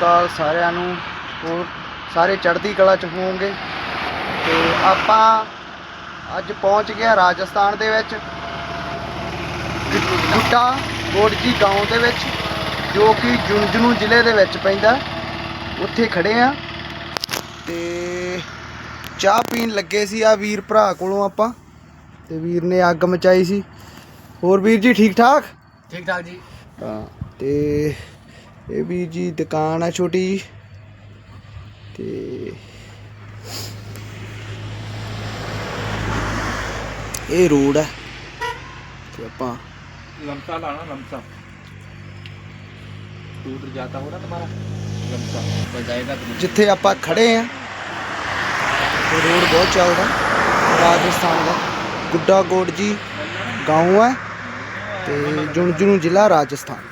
ਸਾਰਿਆਂ ਨੂੰ ਹੋਰ ਸਾਰੇ ਚੜ੍ਹਦੀ ਕਲਾ ਚ ਹੋਵੋਗੇ। ਤੇ ਆਪਾਂ ਅੱਜ ਪਹੁੰਚ ਹਾਂ ਰਾਜਸਥਾਨ ਦੇ ਵਿੱਚ। ਗੁੱਟਾ ਗੋੜਜੀ ਗਾਉਂ ਦੇ ਵਿੱਚ ਜੋ ਕਿ ਜੁੰਜਨੂ ਜ਼ਿਲ੍ਹੇ ਦੇ ਵਿੱਚ ਪੈਂਦਾ। ਉੱਥੇ ਖੜੇ ਆ ਤੇ ਚਾਹ ਪੀਣ ਲੱਗੇ ਸੀ ਆ ਵੀਰ ਭਰਾ ਕੋਲੋਂ ਆਪਾਂ। ਤੇ ਵੀਰ ਨੇ ਅੱਗ ਮਚਾਈ ਸੀ। ਹੋਰ ਵੀਰ ਜੀ ਠੀਕ ਠਾਕ? ਠੀਕ ਠਾਕ ਜੀ। ਹਾਂ ਤੇ ਇਹ ਵੀ ਜੀ ਦੁਕਾਨ ਆ ਛੋਟੀ ਤੇ ਇਹ ਰੋਡ ਆ। ਤੇ ਆਪਾਂ ਲੰਮਸਾ ਲਾਣਾ ਲੰਮਸਾ। ਟੂਟਰ ਜਾਤਾ ਹੋਣਾ ਤੁਹਾਡਾ? ਲੰਮਸਾ। ਬਜਾਏਗਾ ਜਿੱਥੇ ਆਪਾਂ ਖੜੇ ਆ ਤੇ ਰੋਡ ਬਹੁਤ ਚੱਲਦਾ ਰਾਜਸਥਾਨ ਦਾ। ਗੁੱਡਾ ਗੋਡ ਜੀ ਗਾਉਂ ਹੈ ਤੇ ਜੁਨਜੁਨੂ ਜ਼ਿਲ੍ਹਾ ਰਾਜਸਥਾਨ।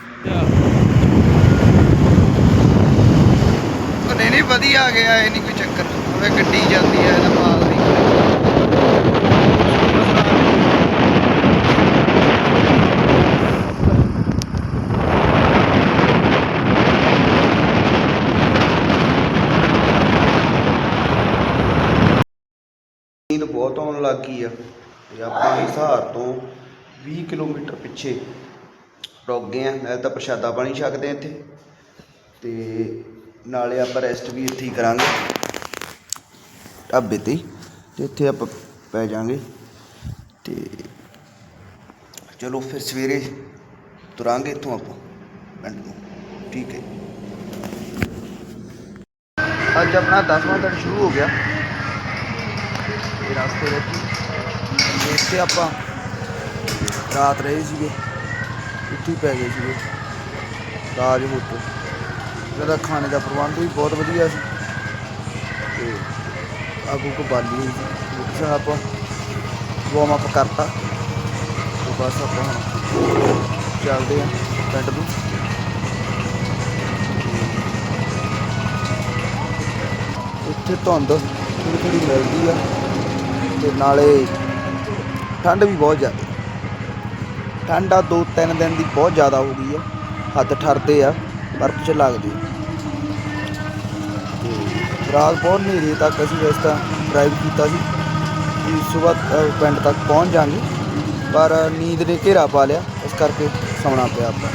ਨਹੀਂ ਵਧੀਆ ਆ ਗਿਆ, ਇਹ ਨਹੀਂ ਕੋਈ ਚੱਕਰ। ਹਵੇ ਗੱਡੀ ਜਾਂਦੀ ਹੈ ਇਹਦਾ ਮਾਲ ਨੀਂਦ ਬਹੁਤ ਆਉਣ ਲੱਗ ਗਈ ਆ, ਤੇ ਆਪਾਂ ਹਿਸਾਰ ਤੋਂ 20 ਕਿਲੋਮੀਟਰ ਪਿੱਛੇ ਰੁਕ ਗਏ ਆ। ਨਾਲੇ ਤਾਂ ਪ੍ਰਸ਼ਾਦਾ ਪਾਣੀ ਛਕਦੇ ਆ ਇੱਥੇ। ਤੇ ਨਾਲੇ ਆਪਾਂ ਰੈਸਟ ਵੀ ਇੱਥੇ ਹੀ ਕਰਾਂਗੇ। ਢਾਬੇ ਤੇ ਹੀ, ਤੇ ਇੱਥੇ ਆਪਾਂ ਪੈ ਜਾਾਂਗੇ। ਤੇ ਚਲੋ ਫਿਰ ਸਵੇਰੇ ਤੁਰਾਂਗੇ ਇੱਥੋਂ ਆਪਾਂ, ਪਿੰਡ ਨੂੰ। ਠੀਕ ਹੈ। ਅੱਜ ਆਪਣਾ 10ਵਾਂ ਦਿਨ ਸ਼ੁਰੂ ਹੋ ਗਿਆ। ਇਹ ਰਸਤੇ ਵਿੱਚ ਹੀ। ਇੱਥੇ ਆਪਾਂ ਰਾਤ ਰਹੇ ਸੀਗੇ। ਇੱਥੇ ਹੀ ਪੈ ਗਏ ਸੀਗੇ। ਰਾਜ ਹੋਟਲ। ਇਹਦਾ ਖਾਣੇ ਦਾ ਪ੍ਰਬੰਧ ਵੀ ਬਹੁਤ ਵਧੀਆ ਸੀ। ਤੇ ਆਗੂ ਕੋ ਬਾਲੀ ਹੋਈ ਆਪਾਂ ਵਾਰਮ ਅਪ ਕਰਤਾ। ਤੇ ਬਸ ਆਪਾਂ ਹੁਣ ਚੱਲਦੇ ਆਂ ਪਿੰਡ ਨੂੰ। ਇੱਥੇ ਧੁੰਦ ਥੋੜੀ ਥੋੜੀ ਮਿਲਦੀ ਆ। ਤੇ ਨਾਲੇ ਠੰਡ ਵੀ ਬਹੁਤ ਜ਼ਿਆਦਾ। ਠੰਡ ਆ ਦੋ ਤਿੰਨ ਦਿਨ ਦੀ ਬਹੁਤ ਜ਼ਿਆਦਾ ਹੋ ਗਈ ਆ। ਹੱਥ ਠਰਦੇ ਆ, ਬਰਫ਼ ਚ ਲੱਗਦੀ ਤੇ ਰਾਤ ਬਹੁਤ ਹਨੇਰੇ ਤੱਕ ਅਸੀਂ ਵੈਸੇ ਤਾਂ ਡਰਾਈਵ ਕੀਤਾ ਸੀ ਕਿ ਸਵੇਰ ਪਿੰਡ ਤੱਕ ਪਹੁੰਚ ਜਾਾਂਗੇ ਪਰ ਨੀਂਦ ਨੇ ਘੇਰਾ ਪਾ ਲਿਆ, ਇਸ ਕਰਕੇ ਸੌਣਾ ਪਿਆ ਆਪਾਂ।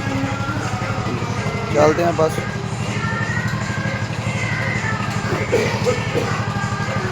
ਚੱਲਦੇ ਆਂ ਬਸ।